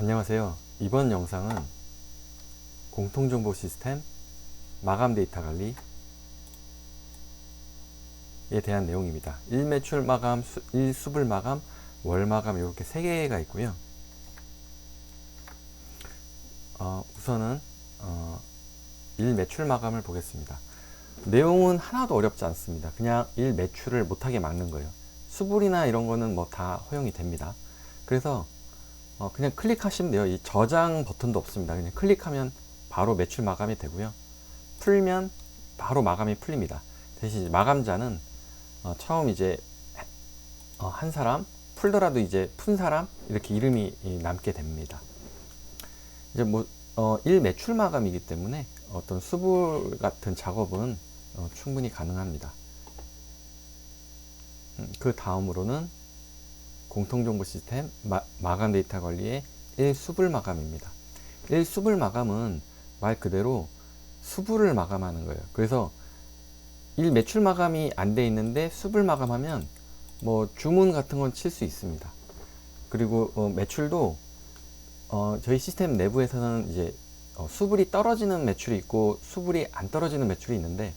안녕하세요. 이번 영상은 공통정보 시스템 마감 데이터 관리에 대한 내용입니다. 1매출 마감, 1수불 마감, 월 마감 이렇게 세 개가 있고요. 어, 우선은 어, 1매출 마감을 보겠습니다. 내용은 하나도 어렵지 않습니다. 그냥 1매출을 못하게 막는 거예요. 수불이나 이런 거는 뭐 다 허용이 됩니다. 그래서 어, 그냥 클릭하시면 돼요. 이 저장 버튼도 없습니다. 그냥 클릭하면 바로 매출 마감이 되고요. 풀면 바로 마감이 풀립니다. 대신 마감자는 어, 처음 이제 어, 한 사람 풀더라도 이제 푼 사람 이렇게 이름이 이, 남게 됩니다. 이제 뭐 어, 일 매출 마감이기 때문에 어떤 수불 같은 작업은 어, 충분히 가능합니다. 음, 그 다음으로는 공통정보 시스템 마, 마감 데이터 관리의 1수불 마감입니다. 1수불 마감은 말 그대로 수불을 마감하는 거예요. 그래서 1 매출 마감이 안 돼 있는데 수불 마감하면 뭐 주문 같은 건 칠 수 있습니다. 그리고 어, 매출도 어, 저희 시스템 내부에서는 이제 어, 수불이 떨어지는 매출이 있고 수불이 안 떨어지는 매출이 있는데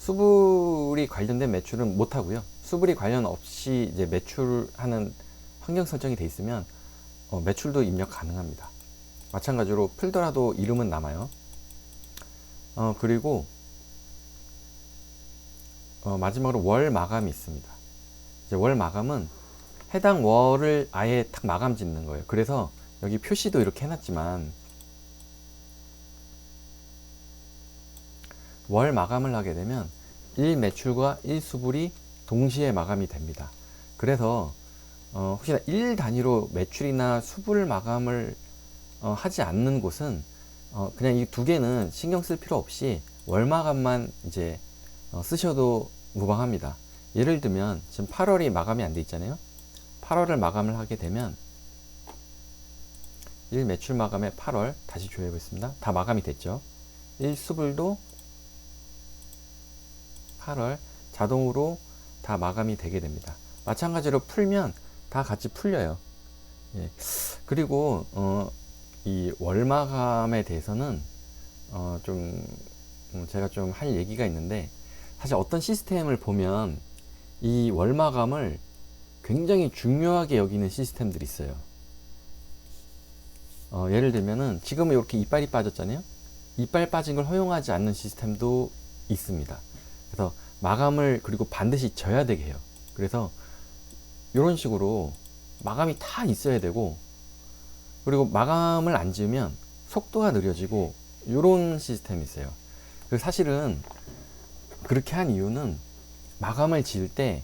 수불이 관련된 매출은 못 하고요. 수불이 관련 없이 이제 매출하는 환경 설정이 돼 있으면 어, 매출도 입력 가능합니다. 마찬가지로 풀더라도 이름은 남아요. 어, 그리고 어, 마지막으로 월 마감이 있습니다. 이제 월 마감은 해당 월을 아예 탁 마감 짓는 거예요. 그래서 여기 표시도 이렇게 해놨지만 월 마감을 하게 되면 1 매출과 1 수불이 동시에 마감이 됩니다. 그래서 어, 혹시나 1 단위로 매출이나 수불 마감을 어, 하지 않는 곳은 어, 그냥 이 두 개는 신경 쓸 필요 없이 월 마감만 이제 어, 쓰셔도 무방합니다. 예를 들면 지금 8월이 마감이 안 돼 있잖아요. 8월을 마감을 하게 되면 1 매출 마감에 8월 다시 조회해 보겠습니다. 다 마감이 됐죠. 1 수불도 8월 자동으로 다 마감이 되게 됩니다. 마찬가지로 풀면 다 같이 풀려요. 예. 그리고 어, 이 월마감에 대해서는 어, 좀 음, 제가 좀 할 얘기가 있는데 사실 어떤 시스템을 보면 이 월마감을 굉장히 중요하게 여기는 시스템들이 있어요. 어, 예를 들면은 지금은 이렇게 이빨이 빠졌잖아요. 이빨 빠진 걸 허용하지 않는 시스템도 있습니다. 그래서 마감을 그리고 반드시 져야 되게 해요. 그래서 이런 식으로 마감이 다 있어야 되고 그리고 마감을 안 지으면 속도가 느려지고 이런 시스템이 있어요. 그래서 사실은 그렇게 한 이유는 마감을 지을 때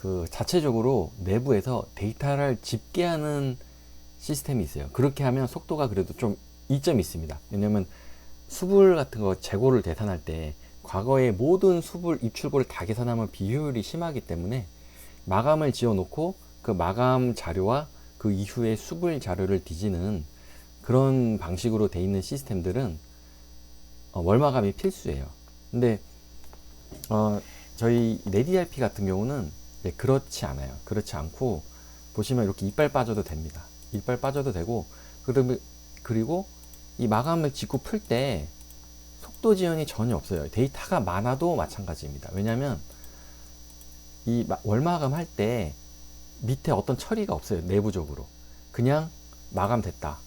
그 자체적으로 내부에서 데이터를 집계하는 시스템이 있어요. 그렇게 하면 속도가 그래도 좀 이점이 있습니다. 왜냐면 수불 같은 거 재고를 계산할 때 과거의 모든 수불 입출고를 다 계산하면 비효율이 심하기 때문에 마감을 지어 놓고 그 마감 자료와 그 이후에 수불 자료를 뒤지는 그런 방식으로 돼 있는 시스템들은 어, 월마감이 필수예요. 근데 어, 저희 네디RP 같은 경우는 네, 그렇지 않아요. 그렇지 않고 보시면 이렇게 이빨 빠져도 됩니다. 이빨 빠져도 되고 그리고 이 마감을 짓고 풀때 속도 지연이 전혀 없어요. 데이터가 많아도 마찬가지입니다. 왜냐하면 이 월마감 할 때 밑에 어떤 처리가 없어요. 내부적으로 그냥 마감됐다,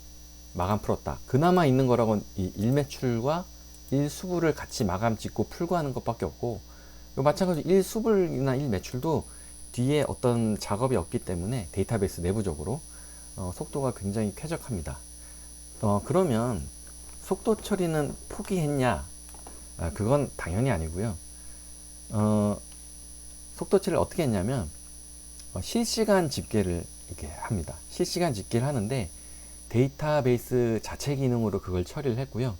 마감 풀었다. 그나마 있는 거라고는 이 일매출과 일수불을 같이 마감 짓고 풀고 하는 것밖에 없고 마찬가지로 일수불이나 일매출도 뒤에 어떤 작업이 없기 때문에 데이터베이스 내부적으로 어, 속도가 굉장히 쾌적합니다. 어, 그러면 속도 처리는 포기했냐? 아, 그건 당연히 아니고요. 어, 속도 처리를 어떻게 했냐면 어, 실시간 집계를 이렇게 합니다. 실시간 집계를 하는데 데이터베이스 자체 기능으로 그걸 처리를 했고요.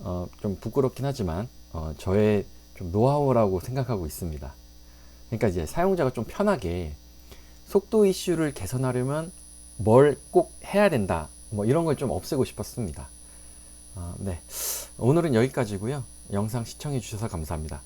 어, 좀 부끄럽긴 하지만 어, 저의 좀 노하우라고 생각하고 있습니다. 그러니까 이제 사용자가 좀 편하게 속도 이슈를 개선하려면 뭘 꼭 해야 된다. 뭐 이런 걸 좀 없애고 싶었습니다. 어, 네. 오늘은 여기까지고요. 영상 시청해 주셔서 감사합니다.